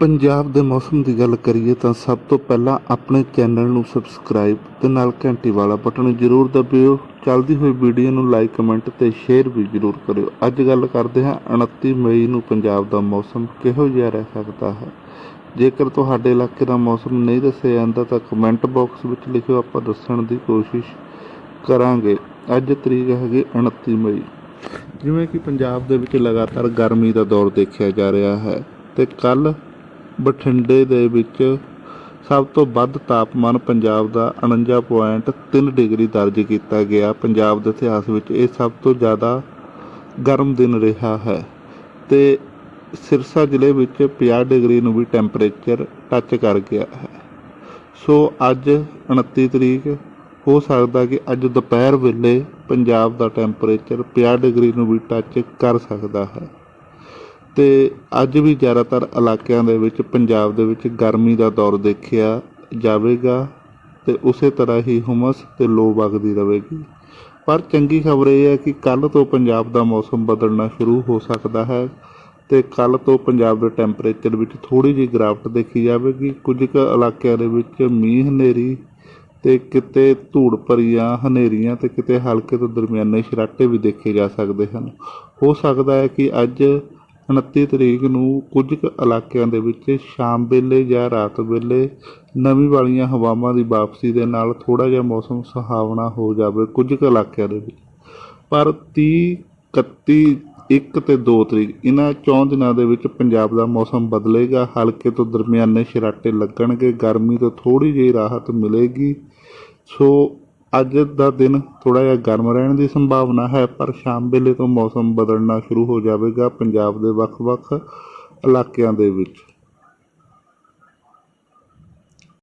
ਪੰਜਾਬ ਦੇ ਮੌਸਮ ਦੀ ਗੱਲ ਕਰੀਏ ਤਾਂ ਸਭ ਤੋਂ ਪਹਿਲਾਂ ਆਪਣੇ ਚੈਨਲ ਨੂੰ ਸਬਸਕ੍ਰਾਈਬ ਤੇ ਨਾਲ ਘੰਟੀ ਵਾਲਾ ਬਟਨ ਜ਼ਰੂਰ ਦਬਿਓ। ਚੱਲਦੀ ਹੋਈ ਵੀਡੀਓ ਨੂੰ ਲਾਈਕ, ਕਮੈਂਟ ਤੇ ਸ਼ੇਅਰ ਵੀ ਜ਼ਰੂਰ ਕਰਿਓ। ਅੱਜ ਗੱਲ ਕਰਦੇ ਹਾਂ 29 ਮਈ ਨੂੰ ਪੰਜਾਬ ਦਾ ਮੌਸਮ ਕਿਹੋ ਜਿਹਾ ਰਹਿ ਸਕਦਾ ਹੈ। ਜੇਕਰ ਤੁਹਾਡੇ ਇਲਾਕੇ ਦਾ ਮੌਸਮ ਨਹੀਂ ਦੱਸਿਆ ਜਾਂਦਾ ਤਾਂ ਕਮੈਂਟ ਬਾਕਸ ਵਿੱਚ ਲਿਖਿਓ। ਆਪਾਂ ਦੱਸਣ ਦੀ ਕੋਸ਼ਿਸ਼ ਕਰਾਂਗੇ। ਅੱਜ ਤਰੀਕ ਹੈਗੀ 29 ਮਈ। ਜਿਵੇਂ ਕਿ ਪੰਜਾਬ ਦੇ ਵਿੱਚ ਲਗਾਤਾਰ ਗਰਮੀ ਦਾ ਦੌਰ ਦੇਖਿਆ ਜਾ ਰਿਹਾ ਹੈ ਤੇ ਕੱਲ ਬਠਿੰਡੇ ਦੇ ਵਿੱਚ ਸਭ ਤੋਂ ਵੱਧ ਤਾਪਮਾਨ ਪੰਜਾਬ ਦਾ 49.3 ਡਿਗਰੀ ਦਰਜ ਕੀਤਾ ਗਿਆ। ਪੰਜਾਬ ਦੇ ਇਤਿਹਾਸ ਵਿੱਚ ਇਹ ਸਭ ਤੋਂ ਜ਼ਿਆਦਾ ਗਰਮ ਦਿਨ ਰਿਹਾ ਹੈ ਤੇ ਸਿਰਸਾ ਜ਼ਿਲ੍ਹੇ ਵਿੱਚ 50 ਡਿਗਰੀ ਨੂੰ ਵੀ ਟੈਂਪਰੇਚਰ ਟੱਚ ਕਰ ਗਿਆ ਹੈ। ਸੋ ਅੱਜ 29 ਤਰੀਕ ਹੋ ਸਕਦਾ ਕਿ ਅੱਜ ਦੁਪਹਿਰ ਵੇਲੇ ਪੰਜਾਬ ਦਾ ਟੈਂਪਰੇਚਰ 50 ਡਿਗਰੀ ਨੂੰ ਵੀ ਟੱਚ ਕਰ ਸਕਦਾ ਹੈ। ਤੇ ਅੱਜ ਵੀ ਜ਼ਿਆਦਾਤਰ ਇਲਾਕਿਆਂ ਦੇ ਵਿੱਚ, ਪੰਜਾਬ ਦੇ ਵਿੱਚ ਗਰਮੀ ਦਾ ਦੌਰ ਦੇਖਿਆ ਜਾਵੇਗਾ ਤੇ ਉਸੇ ਤਰ੍ਹਾਂ ਹੀ ਹੁਮਸ ਤੇ ਲੋ ਵਗਦੀ ਰਹੇਗੀ। ਪਰ ਚੰਗੀ ਖਬਰ ਇਹ ਹੈ ਕਿ ਕੱਲ ਤੋਂ ਪੰਜਾਬ ਦਾ ਮੌਸਮ ਬਦਲਣਾ ਸ਼ੁਰੂ ਹੋ ਸਕਦਾ ਹੈ ਤੇ ਕੱਲ ਤੋਂ ਪੰਜਾਬ ਦੇ ਟੈਂਪਰੇਚਰ ਵਿੱਚ ਥੋੜੀ ਜਿਹੀ ਗਿਰਾਵਟ ਦੇਖੀ ਜਾਵੇਗੀ। ਕੁਝ ਕੁ ਇਲਾਕਿਆਂ ਦੇ ਵਿੱਚ ਮੀਂਹ ਹਨੇਰੀ ਤੇ ਕਿਤੇ ਧੂੜ ਭਰੀਆਂ ਹਨੇਰੀਆਂ ਤੇ ਕਿਤੇ ਹਲਕੇ ਤੋਂ ਦਰਮਿਆਨੇ ਸਰਾਟੇ ਵੀ ਦੇਖੇ ਜਾ ਸਕਦੇ ਹਨ। ਹੋ ਸਕਦਾ ਹੈ ਕਿ ਅੱਜ 29 ਤਰੀਕ ਨੂੰ ਕੁਝ ਕੁ ਇਲਾਕਿਆਂ ਦੇ ਵਿੱਚ ਸ਼ਾਮ ਵੇਲੇ ਜਾਂ ਰਾਤ ਵੇਲੇ ਨਵੀਂ ਵਾਲੀਆਂ ਹਵਾਵਾਂ ਦੀ ਵਾਪਸੀ ਦੇ ਨਾਲ ਥੋੜਾ ਜਿਹਾ ਮੌਸਮ ਸੁਹਾਵਣਾ ਹੋ ਜਾਵੇ ਕੁਝ ਕੁ ਇਲਾਕਿਆਂ ਦੇ ਵਿੱਚ। ਪਰ 30 31 1 ਤੇ 2 ਤਰੀਕ ਇਹਨਾਂ ਚੌਂ ਦਿਨਾਂ ਦੇ ਵਿੱਚ ਪੰਜਾਬ ਦਾ ਮੌਸਮ ਬਦਲੇਗਾ। ਹਲਕੇ ਤੋਂ ਦਰਮਿਆਨੇ ਸ਼ਰਾਟੇ ਲੱਗਣਗੇ। ਗਰਮੀ ਤੋਂ ਥੋੜੀ ਜਿਹੀ ਰਾਹਤ ਮਿਲੇਗੀ। ਸੋ ਅੱਜ ਦਾ ਦਿਨ ਥੋੜਾ ਜਿਹਾ ਗਰਮ ਰਹਿਣ ਦੀ ਸੰਭਾਵਨਾ ਹੈ, ਪਰ ਸ਼ਾਮ ਵੇਲੇ ਤੋਂ ਮੌਸਮ ਬਦਲਣਾ ਸ਼ੁਰੂ ਹੋ ਜਾਵੇਗਾ ਪੰਜਾਬ ਦੇ ਵੱਖ-ਵੱਖ ਇਲਾਕਿਆਂ ਦੇ ਵਿੱਚ।